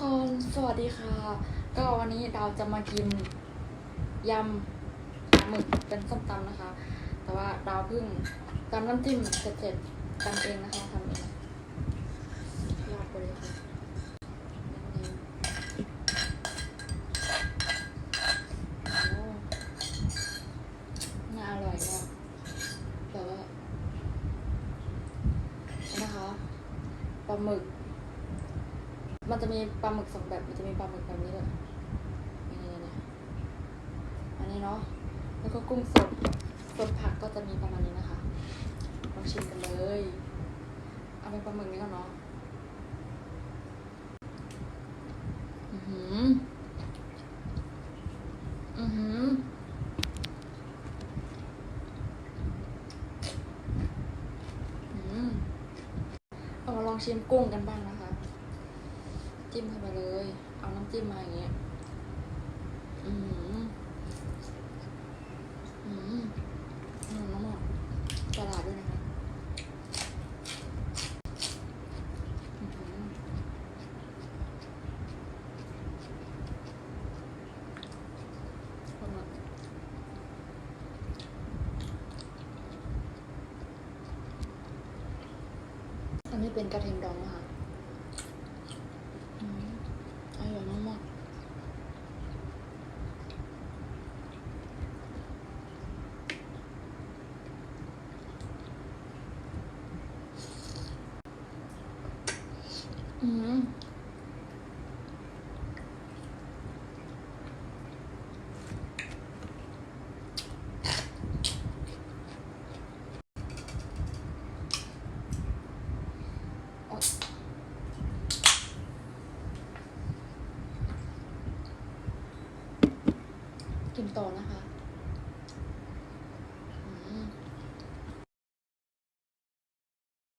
คน สวัสดีค่ะ ก็วันนี้เราจะมากินยำปลาหมึกเป็นส้มตำนะคะ แต่ว่าเราเพิ่งตำน้ำจิ้มเสร็จๆตำเองนะคะทำเองลาดไปเลยค่ะโอ้น่าอร่อยมากแต่ว่านะคะปลาหมึก มันจะมีปลาหมึกสองแบบ มันจะมีปลาหมึกแบบนี้ด้วยนี่นี่นอันนี้เนาะ แล้วก็กุ้งสดส่วนผักก็จะมีประมาณนี้นะคะ ลองชิมกันเลย เอาเป็นปลาหมึกนี้ก่อนเนาะ อือหือ อือหืออืมเอามาลองชิมกุ้งกันบ้างนะคะ จิ้มเข้าไปเลย เอาน้ำจิ้มมาอย่างเงี้ย อืมอืมอืมน้ำหมดตลาดด้วยนะคะอันนี้เป็นกระเทียมดองนะคะ อืมอร่อยมากๆ อืมกินต่อนะคะ